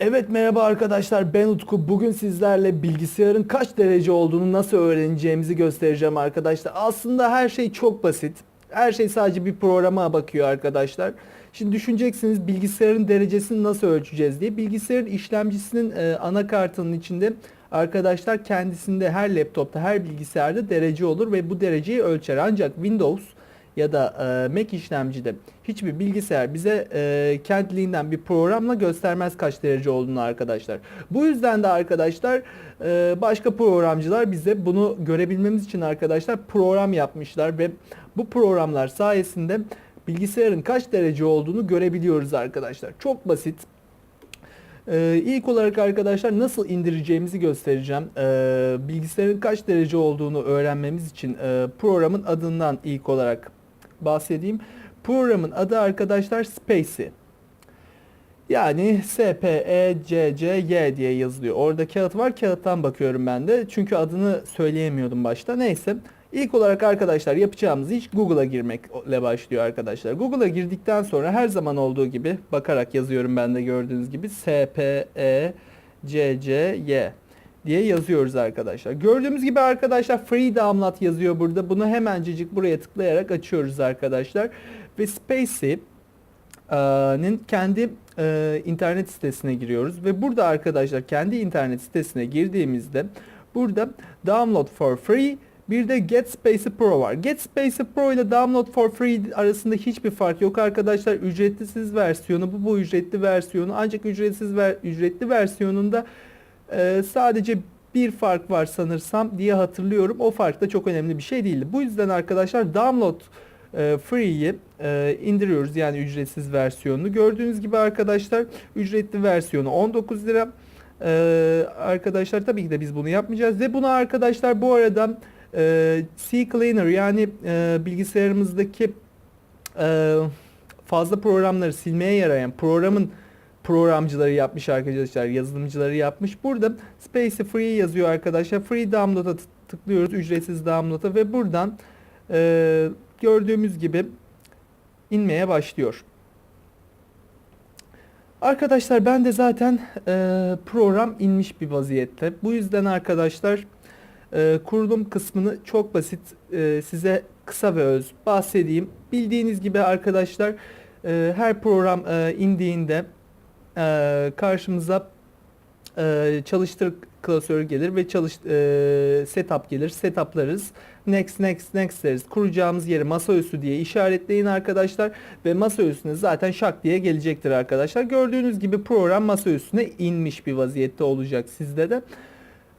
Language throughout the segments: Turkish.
Evet merhaba arkadaşlar ben Utku. Bugün sizlerle bilgisayarın kaç derece olduğunu nasıl öğreneceğimizi göstereceğim arkadaşlar. Aslında her şey çok basit. Her şey sadece bir programa bakıyor arkadaşlar. Şimdi düşüneceksiniz bilgisayarın derecesini nasıl ölçeceğiz diye. Bilgisayarın işlemcisinin e, anakartının içinde arkadaşlar kendisinde her laptopta her bilgisayarda derece olur ve bu dereceyi ölçer. Ancak Windows ya da e, Mac işlemcide hiçbir bilgisayar bize e, kendiliğinden bir programla göstermez kaç derece olduğunu arkadaşlar. Bu yüzden de arkadaşlar e, başka programcılar bize bunu görebilmemiz için arkadaşlar program yapmışlar ve bu programlar sayesinde bilgisayarın kaç derece olduğunu görebiliyoruz arkadaşlar. Çok basit. Ee, ilk olarak arkadaşlar nasıl indireceğimizi göstereceğim. Ee, bilgisayarın kaç derece olduğunu öğrenmemiz için e, programın adından ilk olarak bahsedeyim. Programın adı arkadaşlar Spacey. Yani S P E C C Y diye yazılıyor. Orada kağıt var. Kağıttan bakıyorum ben de. Çünkü adını söyleyemiyordum başta. Neyse. İlk olarak arkadaşlar yapacağımız iş Google'a girmekle başlıyor arkadaşlar. Google'a girdikten sonra her zaman olduğu gibi bakarak yazıyorum ben de gördüğünüz gibi S P E C C Y diye yazıyoruz arkadaşlar. Gördüğümüz gibi arkadaşlar free download yazıyor burada. Bunu hemencecik buraya tıklayarak açıyoruz arkadaşlar. Ve Spacey'nin kendi e, internet sitesine giriyoruz ve burada arkadaşlar kendi internet sitesine girdiğimizde burada download for free bir de Get Spacey Pro var. Get Spacey Pro ile Download for Free arasında hiçbir fark yok arkadaşlar. Ücretsiz versiyonu bu bu ücretli versiyonu ancak ücretsiz ver, ücretli versiyonunda e, sadece bir fark var sanırsam diye hatırlıyorum. O fark da çok önemli bir şey değildi. Bu yüzden arkadaşlar Download e, Free'yi e, indiriyoruz yani ücretsiz versiyonunu. Gördüğünüz gibi arkadaşlar ücretli versiyonu 19 lira. E, arkadaşlar tabii ki de biz bunu yapmayacağız ve bunu arkadaşlar bu arada e, CCleaner yani e, bilgisayarımızdaki e, fazla programları silmeye yarayan programın programcıları yapmış arkadaşlar, yazılımcıları yapmış. Burada Space Free yazıyor arkadaşlar. Free download'a tık- tıklıyoruz, ücretsiz download'a ve buradan e, gördüğümüz gibi inmeye başlıyor. Arkadaşlar ben de zaten e, program inmiş bir vaziyette. Bu yüzden arkadaşlar e, kurulum kısmını çok basit e, size kısa ve öz bahsedeyim. Bildiğiniz gibi arkadaşlar e, her program e, indiğinde e, karşımıza e, çalıştır klasörü gelir ve çalış e, setup gelir. Setuplarız. Next next next deriz. Kuracağımız yeri masaüstü diye işaretleyin arkadaşlar ve masa üstüne zaten şak diye gelecektir arkadaşlar. Gördüğünüz gibi program masa üstüne inmiş bir vaziyette olacak sizde de.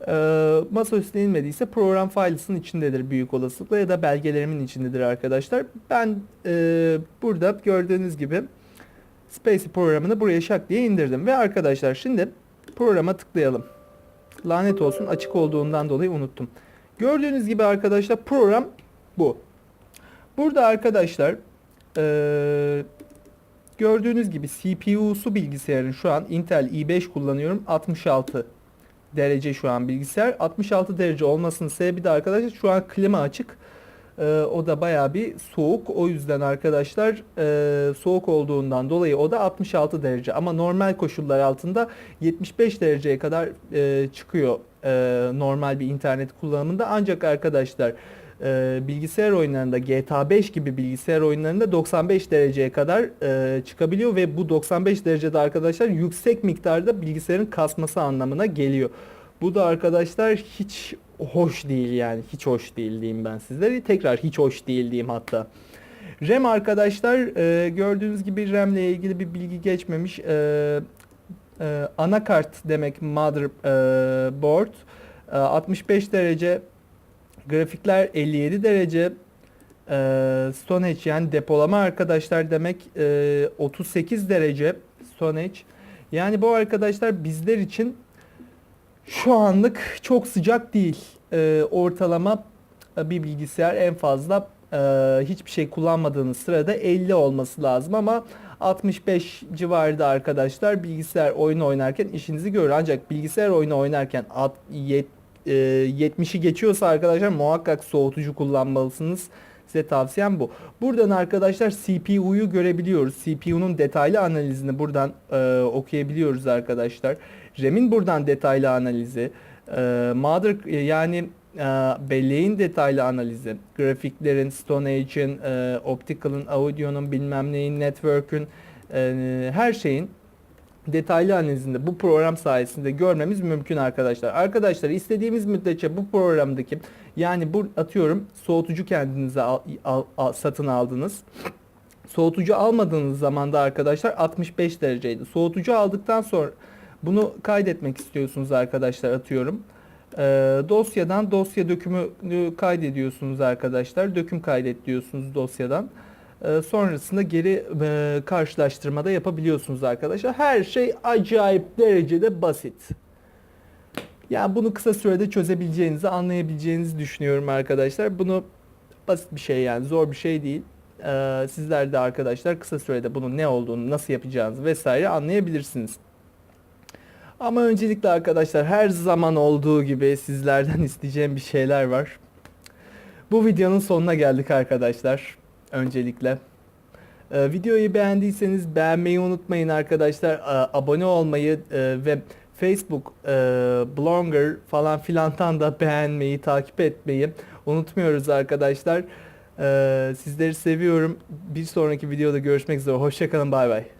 Ee, masa üstüne inmediyse program faylısının içindedir büyük olasılıkla ya da belgelerimin içindedir arkadaşlar. Ben e, burada gördüğünüz gibi Spacey programını buraya şak diye indirdim ve arkadaşlar şimdi programa tıklayalım. Lanet olsun açık olduğundan dolayı unuttum. Gördüğünüz gibi arkadaşlar program bu. Burada arkadaşlar e, gördüğünüz gibi CPU'su bilgisayarın şu an Intel i5 kullanıyorum 66 derece şu an bilgisayar. 66 derece olmasının sebebi de arkadaşlar şu an klima açık. Ee, o da baya bir soğuk. O yüzden arkadaşlar e, soğuk olduğundan dolayı o da 66 derece. Ama normal koşullar altında 75 dereceye kadar e, çıkıyor e, normal bir internet kullanımında. Ancak arkadaşlar e, bilgisayar oyunlarında GTA 5 gibi bilgisayar oyunlarında 95 dereceye kadar e, çıkabiliyor ve bu 95 derecede arkadaşlar yüksek miktarda bilgisayarın kasması anlamına geliyor. Bu da arkadaşlar hiç hoş değil yani hiç hoş değil diyeyim ben sizlere. Tekrar hiç hoş değil diyeyim hatta. RAM arkadaşlar e, gördüğünüz gibi RAM ile ilgili bir bilgi geçmemiş. E, e, anakart demek motherboard. E, 65 derece Grafikler 57 derece. Ee, Storage yani depolama arkadaşlar demek e, 38 derece storage. Yani bu arkadaşlar bizler için şu anlık çok sıcak değil. Ee, ortalama e, bir bilgisayar en fazla e, hiçbir şey kullanmadığınız sırada 50 olması lazım ama 65 civarında arkadaşlar bilgisayar oyunu oynarken işinizi görür. Ancak bilgisayar oyunu oynarken at- yet- e, 70'i geçiyorsa arkadaşlar muhakkak soğutucu kullanmalısınız. Size tavsiyem bu. Buradan arkadaşlar CPU'yu görebiliyoruz. CPU'nun detaylı analizini buradan e, okuyabiliyoruz arkadaşlar. RAM'in buradan detaylı analizi, e, mother yani e, belleğin detaylı analizi, grafiklerin, Stone Age'in, e, Optical'ın, Audio'nun bilmem neyin, network'ün, e, her şeyin detaylı analizinde bu program sayesinde görmemiz mümkün arkadaşlar. Arkadaşlar istediğimiz müddetçe bu programdaki yani bu atıyorum soğutucu kendinize al, al- al- satın aldınız. Soğutucu almadığınız zaman da arkadaşlar 65 dereceydi. Soğutucu aldıktan sonra bunu kaydetmek istiyorsunuz arkadaşlar atıyorum. Ee, dosyadan dosya dökümü kaydediyorsunuz arkadaşlar. Döküm kaydet diyorsunuz dosyadan. Ee, sonrasında geri e, karşılaştırmada yapabiliyorsunuz arkadaşlar. Her şey acayip derecede basit. Yani bunu kısa sürede çözebileceğinizi, anlayabileceğinizi düşünüyorum arkadaşlar. Bunu basit bir şey yani zor bir şey değil. Ee, sizler de arkadaşlar kısa sürede bunun ne olduğunu, nasıl yapacağınızı vesaire anlayabilirsiniz. Ama öncelikle arkadaşlar her zaman olduğu gibi sizlerden isteyeceğim bir şeyler var. Bu videonun sonuna geldik arkadaşlar. Öncelikle. Ee, videoyu beğendiyseniz beğenmeyi unutmayın arkadaşlar. Ee, abone olmayı e, ve Facebook, e, Blogger falan filantan da beğenmeyi, takip etmeyi unutmuyoruz arkadaşlar. Ee, sizleri seviyorum. Bir sonraki videoda görüşmek üzere. Hoşçakalın. Bay bay.